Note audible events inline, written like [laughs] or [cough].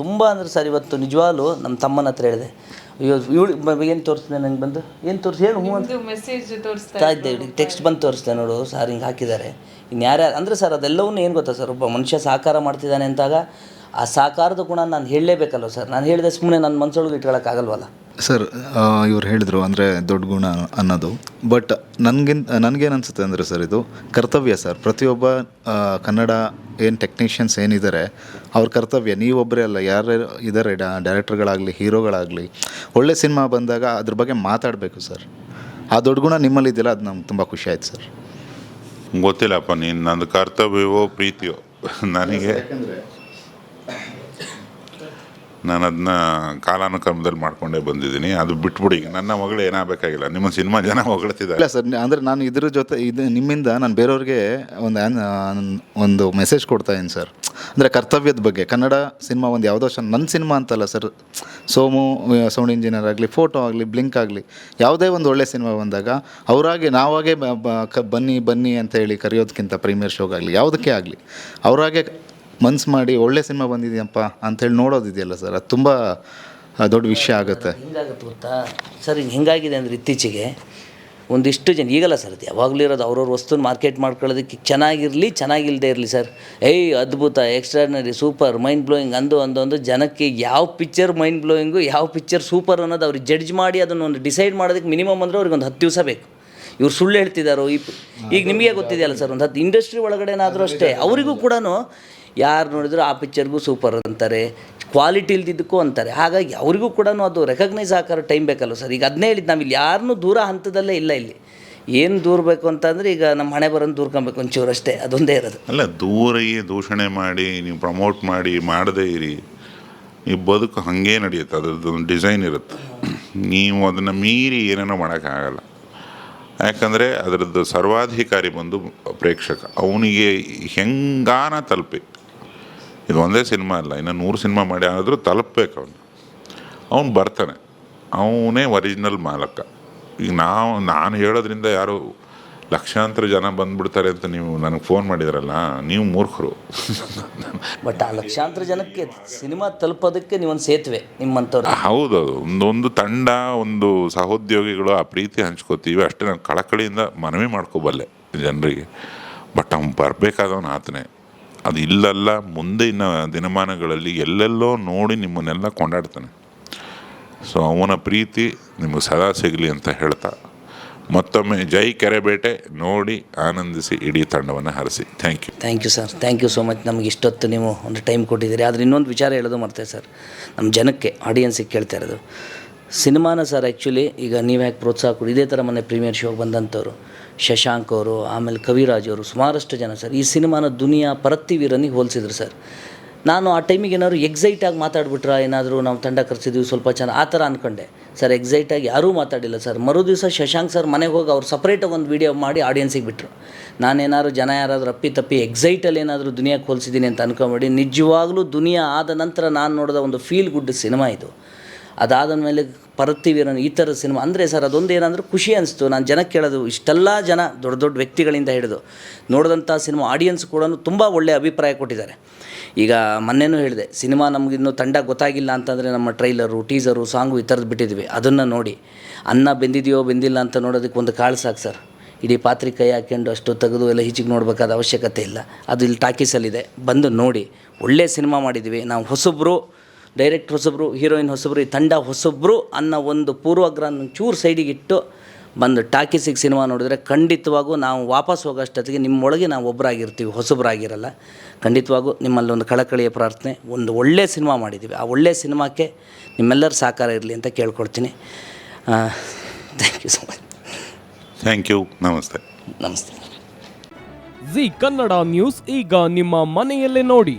ತುಂಬ ಅಂದರೆ ಸರ್ ಇವತ್ತು ನಿಜವಾಗ್ಲೂ ನಮ್ಮ ತಮ್ಮನ ಹತ್ರ ಹೇಳಿದೆ. ಅಯ್ಯೋ ಇವಳು ಏನು ತೋರಿಸ್ತೇನೆ ನನಗೆ ಬಂದು? ಏನು ತೋರಿಸಿ? ಹೇಳು ಹ್ಞೂ ಅಂತ? ಮೆಸೇಜ್ ತೋರಿಸ್ತಾ ಇದ್ದೆ ಟೆಕ್ಸ್ಟ್ ಬಂದು ತೋರಿಸ್ದೆ ನೋಡು ಸರ್ ಹಿಂಗೆ ಹಾಕಿದ್ದಾರೆ. ಇನ್ನು ಯಾರ್ಯಾರು ಅಂದರೆ ಸರ್ ಅದೆಲ್ಲವನ್ನೂ ಏನು ಗೊತ್ತಾ ಸರ್ ಒಬ್ಬ ಮನುಷ್ಯ ಸಾಕಾರ ಮಾಡ್ತಿದ್ದಾನೆ ಅಂತಾಗ ಆ ಸಾಕಾರದ ಗುಣ ನಾನು ಹೇಳಲೇಬೇಕಲ್ವ ಸರ್ ನಾನು ಹೇಳಿದೆ ಸುಮ್ಮನೆ ನನ್ನ ಮನಸ್ಸೊಳಗೆ ಇಟ್ಕೊಳಕ್ಕಾಗಲ್ವಲ್ಲ? ಸರ್ ಇವ್ರು ಹೇಳಿದರು ಅಂದರೆ ದೊಡ್ಡ ಗುಣ ಅನ್ನೋದು. ಬಟ್ ನನಗಿಂತ ನನಗೇನು ಅನಿಸುತ್ತೆ ಅಂದರೆ ಸರ್ ಇದು ಕರ್ತವ್ಯ ಸರ್. ಪ್ರತಿಯೊಬ್ಬ ಕನ್ನಡ ಏನು ಟೆಕ್ನಿಷಿಯನ್ಸ್ ಏನಿದ್ದಾರೆ ಅವ್ರ ಕರ್ತವ್ಯ. ನೀವೊಬ್ಬರೇ ಅಲ್ಲ ಯಾರು ಇದ್ದಾರೆ ಡೈರೆಕ್ಟರ್ಗಳಾಗಲಿ ಹೀರೋಗಳಾಗಲಿ ಒಳ್ಳೆ ಸಿನಿಮಾ ಬಂದಾಗ ಅದ್ರ ಬಗ್ಗೆ ಮಾತಾಡಬೇಕು ಸರ್. ಆ ದೊಡ್ಡ ಗುಣ ನಿಮ್ಮಲ್ಲಿ ಇದೆಯಲ್ಲ ಅದು ನಮ್ಗೆ ತುಂಬ ಖುಷಿ ಆಯ್ತು ಸರ್. ಗೊತ್ತಿಲ್ಲಪ್ಪ ನೀನು ನಂದು ಕರ್ತವ್ಯವೋ ಪ್ರೀತಿಯೋ ನನಗೆ ನಾನು ಅದನ್ನ ಕಾಲಾನುಕ್ರಮದಲ್ಲಿ ಮಾಡ್ಕೊಂಡೇ ಬಂದಿದ್ದೀನಿ. ಅದು ಬಿಟ್ಬಿಡಿ. ನನ್ನ ಮಗಳು ಏನಾಗಬೇಕಾಗಿಲ್ಲ. ನಿಮ್ಮ ಸಿನಿಮಾ ಜನ ಹೊಗಳ್ತಿದ್ದಾರೆ. ಇಲ್ಲ ಸರ್, ಅಂದರೆ ನಾನು ಇದ್ರ ಜೊತೆ ಇದು ನಿಮ್ಮಿಂದ ನಾನು ಬೇರೆಯವ್ರಿಗೆ ಒಂದು ಒಂದು ಮೆಸೇಜ್ ಕೊಡ್ತಾ ಇದ್ದೀನಿ ಸರ್. ಅಂದರೆ ಕರ್ತವ್ಯದ ಬಗ್ಗೆ. ಕನ್ನಡ ಸಿನಿಮಾ ಒಂದು ಯಾವುದೋ ಶ ನನ್ನ ಸಿನಿಮಾ ಅಂತಲ್ಲ ಸರ್. ಸೋಮು ಸೌಂಡ್ ಇಂಜಿನಿಯರ್ ಆಗಲಿ, ಫೋಟೋ ಆಗಲಿ, ಬ್ಲಿಂಕ್ ಆಗಲಿ, ಯಾವುದೇ ಒಂದು ಒಳ್ಳೆ ಸಿನಿಮಾ ಬಂದಾಗ ಅವರಾಗೆ, ನಾವಾಗೆ ಬನ್ನಿ ಬನ್ನಿ ಅಂತ ಹೇಳಿ ಕರೆಯೋದಕ್ಕಿಂತ ಪ್ರೀಮಿಯರ್ ಶೋಗಾಗಲಿ, ಯಾವುದಕ್ಕೆ ಆಗಲಿ, ಅವರಾಗೆ ಮನ್ಸು ಮಾಡಿ ಒಳ್ಳೆ ಸಿನಿಮಾ ಬಂದಿದೆಯಪ್ಪ ಅಂಥೇಳಿ ನೋಡೋದಿದೆಯಲ್ಲ ಸರ್. ಅದು ತುಂಬ ದೊಡ್ಡ ವಿಷಯ ಆಗುತ್ತೆ. ಹಿಂಗಾಗುತ್ತೆ ಗೊತ್ತಾ? ಸರ್, ಹಿಂಗೆ ಹಿಂಗಾಗಿದೆ ಅಂದರೆ ಇತ್ತೀಚೆಗೆ ಒಂದಿಷ್ಟು ಜನ, ಈಗಲ್ಲ ಸರ್, ಅದು ಯಾವಾಗಲೂ ಇರೋದು ಅವ್ರವ್ರ ವಸ್ತುನ ಮಾರ್ಕೆಟ್ ಮಾಡ್ಕೊಳ್ಳೋದಕ್ಕೆ ಚೆನ್ನಾಗಿರಲಿ ಚೆನ್ನಾಗಿಲ್ಲದೆ ಇರಲಿ ಸರ್. ಏಯ್, ಅದ್ಭುತ ಎಕ್ಸ್ಟ್ರಾರ್ನರಿ ಸೂಪರ್ ಮೈಂಡ್ ಬ್ಲೋಯಿಂಗ್ ಅಂದು ಅಂದು ಅಂದು ಜನಕ್ಕೆ ಯಾವ ಪಿಕ್ಚರ್ ಮೈಂಡ್ ಬ್ಲೋಯಿಂಗು ಯಾವ ಪಿಕ್ಚರ್ ಸೂಪರ್ ಅನ್ನೋದು ಅವ್ರಿಗೆ ಜಡ್ಜ್ ಮಾಡಿ ಅದನ್ನು ಒಂದು ಡಿಸೈಡ್ ಮಾಡೋದಕ್ಕೆ ಮಿನಿಮಮ್ ಅಂದರೆ ಅವ್ರಿಗೆ ಒಂದು ಹತ್ತು ದಿವಸ ಬೇಕು. ಇವ್ರು ಸುಳ್ಳು ಹೇಳ್ತಿದ್ದಾರೋ ಈಗ ನಿಮಗೆ ಗೊತ್ತಿದೆಯಲ್ಲ ಸರ್, ಒಂದು ಹತ್ತು ಇಂಡಸ್ಟ್ರಿ ಒಳಗಡೆನಾದರೂ ಅಷ್ಟೇ, ಅವರಿಗೂ ಕೂಡ ಯಾರು ನೋಡಿದ್ರು ಆ ಪಿಕ್ಚರ್ಗೂ ಸೂಪರ್ ಅಂತಾರೆ. ಕ್ವಾಲಿಟಿ ಇಲ್ದಿದ್ದಕ್ಕೂ ಅಂತಾರೆ. ಹಾಗಾಗಿ ಅವರಿಗೂ ಕೂಡ ಅದು ರೆಕಗ್ನೈಸ್ ಹಾಕೋರು ಟೈಮ್ ಬೇಕಲ್ಲ ಸರ್? ಈಗ ಅದನ್ನೇ ಹೇಳಿದ್ದು ಇಲ್ಲಿ ಯಾರನ್ನೂ ದೂರ ಹಂತದಲ್ಲೇ ಇಲ್ಲ ಇಲ್ಲಿ. ಏನು ದೂರಬೇಕು ಅಂತಂದರೆ ಈಗ ನಮ್ಮ ಹಣೆ ಬರೋದು ದೂರ್ಕೊಬೇಕು ಒಂಚೂರು ಅಷ್ಟೇ. ಅದೊಂದೇ ಇರೋದು. ಅಲ್ಲ ದೂರಯೇ ದೂಷಣೆ ಮಾಡಿ, ನೀವು ಪ್ರಮೋಟ್ ಮಾಡಿ, ಮಾಡದೇ ಇರಿ. ಈ ಬದುಕು ಹಾಗೇ ನಡೆಯುತ್ತೆ. ಅದ್ರದ್ದು ಒಂದು ಡಿಸೈನ್ ಇರುತ್ತೆ. ನೀವು ಅದನ್ನು ಮೀರಿ ಏನೇನೋ ಮಾಡೋಕ್ಕಾಗಲ್ಲ. ಯಾಕಂದರೆ ಅದರದ್ದು ಸರ್ವಾಧಿಕಾರಿ ಬಂದು ಪ್ರೇಕ್ಷಕ. ಅವನಿಗೆ ಹೆಂಗಾನ ತಲುಪಿ. ಇದು ಒಂದೇ ಸಿನಿಮಾ ಅಲ್ಲ ಇನ್ನು ನೂರು ಸಿನಿಮಾ ಮಾಡಿ ಆದರೂ ತಲುಪಬೇಕು ಅವನು. ಅವನು ಬರ್ತಾನೆ. ಅವನೇ ಒರಿಜಿನಲ್ ಮಾಲಕ. ಈಗ ನಾವು ನಾನು ಹೇಳೋದ್ರಿಂದ ಯಾರು ಲಕ್ಷಾಂತರ ಜನ ಬಂದ್ಬಿಡ್ತಾರೆ ಅಂತ ನೀವು ನನಗೆ ಫೋನ್ ಮಾಡಿದ್ರಲ್ಲ ನೀವು ಮೂರ್ಖರು. [laughs] ಬಟ್ ಆ ಲಕ್ಷಾಂತರ ಜನಕ್ಕೆ ಸಿನಿಮಾ ತಲುಪೋದಕ್ಕೆ ನೀವೊಂದು ಸೇತುವೆ ನಿಮ್ಮಂಥವ್ರು. ಹೌದು ಅದು ಒಂದೊಂದು ತಂಡ ಒಂದು ಸಹೋದ್ಯೋಗಿಗಳು ಆ ಪ್ರೀತಿ ಹಂಚ್ಕೋತೀವಿ. ಅಷ್ಟೇ ನಾನು ಕಳಕಳಿಯಿಂದ ಮನವಿ ಮಾಡ್ಕೋಬಲ್ಲೆ ಜನರಿಗೆ. ಬಟ್ ಅವ್ನು ಬರಬೇಕಾದವನು ಆತನೇ. ಅದು ಇಲ್ಲಲ್ಲ, ಮುಂದಿನ ದಿನಮಾನಗಳಲ್ಲಿ ಎಲ್ಲೆಲ್ಲೋ ನೋಡಿ ನಿಮ್ಮನ್ನೆಲ್ಲ ಕೊಂಡಾಡ್ತಾನೆ. ಸೊ ಅವನ ಪ್ರೀತಿ ನಿಮಗೆ ಸದಾ ಸಿಗಲಿ ಅಂತ ಹೇಳ್ತಾ, ಮತ್ತೊಮ್ಮೆ ಜೈ ಕೆರೆಬೇಟೆ ನೋಡಿ ಆನಂದಿಸಿ ಇಡೀ ತಂಡವನ್ನು ಹರಿಸಿ. Thank you thank you sir thank you so much ನಮಗೆ ಇಷ್ಟೊತ್ತು ನೀವು ಒಂದು ಟೈಮ್ ಕೊಟ್ಟಿದ್ದೀರಿ. ಆದರೆ ಇನ್ನೊಂದು ವಿಚಾರ ಹೇಳೋದು ಮರ್ತೇವೆ ಸರ್ ನಮ್ಮ ಜನಕ್ಕೆ ಆಡಿಯನ್ಸಿಗೆ ಕೇಳ್ತಾ ಇರೋದು. ಸಿನಿಮಾನ ಸರ್ ಆ್ಯಕ್ಚುಲಿ ಈಗ ನೀವು ಯಾಕೆ ಪ್ರೋತ್ಸಾಹ ಕೊಡಿ ಇದೇ ಥರ ಮೊನ್ನೆ ಪ್ರೀಮಿಯರ್ ಶೋಗೆ ಬಂದಂಥವ್ರು. ಶಶಾಂಕ್ ಅವರು, ಆಮೇಲೆ ಕವಿರಾಜ್ ಅವರು, ಸುಮಾರಷ್ಟು ಜನ ಸರ್. ಈ ಸಿನಿಮಾನ ದುನಿಯಾ ಪರತ್ತಿವೀರನಿಗೆ ಹೋಲಿಸಿದ್ರು ಸರ್. ನಾನು ಆ ಟೈಮಿಗೆ ಏನಾದ್ರು ಎಕ್ಸೈಟಾಗಿ ಮಾತಾಡ್ಬಿಟ್ರ? ಏನಾದರೂ ನಾವು ತಂಡ ಕರೆಸಿದ್ವಿ ಸ್ವಲ್ಪ ಚೆನ್ನಾಗಿ ಆ ಥರ ಅಂದ್ಕೊಂಡೆ ಸರ್ ಎಕ್ಸೈಟಾಗಿ ಯಾರೂ ಮಾತಾಡಿಲ್ಲ ಸರ್. ಮರು ದಿವಸ ಶಶಾಂಕ್ ಸರ್ ಮನೆಗೆ ಹೋಗಿ ಅವ್ರು ಸಪ್ರೇಟಾಗಿ ಒಂದು ವೀಡಿಯೋ ಮಾಡಿ ಆಡಿಯನ್ಸಿಗೆ ಬಿಟ್ಟರು ನಾನೇನಾದ್ರು ಜನ ಯಾರಾದರೂ ಅಪ್ಪಿ ತಪ್ಪಿ ಎಕ್ಸೈಟಲ್ಲಿ ಏನಾದರೂ ದುನಿಯಾಕ್ಕೆ ಹೋಲಿಸಿದ್ದೀನಿ ಅಂತ ಅನ್ಕೊಂಬಿಡಿ, ನಿಜವಾಗ್ಲೂ ದುನಿಯಾ ಆದ ನಂತರ ನಾನು ನೋಡಿದ ಒಂದು ಫೀಲ್ ಗುಡ್ ಸಿನಿಮಾ ಇದು. ಅದಾದ ಮೇಲೆ ಪರತ್ತಿವೀರನ್ ಈ ಥರ ಸಿನಿಮಾ, ಅಂದರೆ ಸರ್ ಅದೊಂದು ಏನಂದ್ರೆ ಖುಷಿ ಅನಿಸ್ತು. ನಾನು ಜನಕ್ಕೆ ಕೇಳೋದು ಇಷ್ಟೆಲ್ಲ ಜನ ದೊಡ್ಡ ದೊಡ್ಡ ವ್ಯಕ್ತಿಗಳಿಂದ ಹಿಡಿದು ನೋಡಿದಂಥ ಸಿನಿಮಾ ಆಡಿಯನ್ಸ್ ಕೂಡ ತುಂಬ ಒಳ್ಳೆಯ ಅಭಿಪ್ರಾಯ ಕೊಟ್ಟಿದ್ದಾರೆ. ಈಗ ಮೊನ್ನೆನೂ ಹೇಳಿದೆ, ಸಿನಿಮಾ ನಮಗಿನ್ನೂ ತಂಡ ಗೊತ್ತಾಗಿಲ್ಲ ಅಂತಂದರೆ ನಮ್ಮ ಟ್ರೈಲರು ಟೀಸರು ಸಾಂಗು ಈ ಥರದ್ದು ಬಿಟ್ಟಿದ್ವಿ. ಅದನ್ನು ನೋಡಿ, ಅನ್ನ ಬೆಂದಿದೆಯೋ ಬೆಂದಿಲ್ಲ ಅಂತ ನೋಡೋದಕ್ಕೆ ಒಂದು ಕಾಳು ಸಾಕು ಸರ್. ಇಡೀ ಪಾತ್ರೆ ಕೈ ಹಾಕ್ಕೊಂಡು ಅಷ್ಟು ತೆಗೆದು ಎಲ್ಲ ಹಿಚಿಗೆ ನೋಡಬೇಕಾದ ಅವಶ್ಯಕತೆ ಇಲ್ಲ. ಅದು ಇಲ್ಲಿ ಟಾಕೀಸಲ್ಲಿದೆ. ಬಂದು ನೋಡಿ ಒಳ್ಳೆಯ ಸಿನಿಮಾ ಮಾಡಿದ್ವಿ. ನಾವು ಹೊಸಬ್ರು ಡೈರೆಕ್ಟ್ ಹೊಸಬ್ರು ಹೀರೋಯಿನ್ ಹೊಸಬ್ರು ಈ ತಂಡ ಹೊಸಬ್ರು ಅನ್ನೋ ಒಂದು ಪೂರ್ವಗ್ರಹನ ಚೂರು ಸೈಡಿಗಿಟ್ಟು ಬಂದು ಟಾಕೀಸಿಗೆ ಸಿನಿಮಾ ನೋಡಿದ್ರೆ ಖಂಡಿತವಾಗೂ ನಾವು ವಾಪಸ್ ಹೋಗೋಷ್ಟೊತ್ತಿಗೆ ನಿಮ್ಮೊಳಗೆ ನಾವು ಒಬ್ಬರಾಗಿರ್ತೀವಿ ಹೊಸಬ್ರಾಗಿರಲ್ಲ. ಖಂಡಿತವಾಗೂ ನಿಮ್ಮಲ್ಲಿ ಒಂದು ಕಳಕಳಿಯ ಪ್ರಾರ್ಥನೆ ಒಂದು ಒಳ್ಳೆಯ ಸಿನಿಮಾ ಮಾಡಿದ್ದೀವಿ. ಆ ಒಳ್ಳೆಯ ಸಿನಿಮಾಕ್ಕೆ ನಿಮ್ಮೆಲ್ಲರ ಸಹಕಾರ ಇರಲಿ ಅಂತ ಕೇಳ್ಕೊಳ್ತೀನಿ. Thank you so much thank you ನಮಸ್ತೆ. ನಮಸ್ತೆ. ಜಿ ಕನ್ನಡ ನ್ಯೂಸ್ ಈಗ ನಿಮ್ಮ ಮನೆಯಲ್ಲೇ ನೋಡಿ.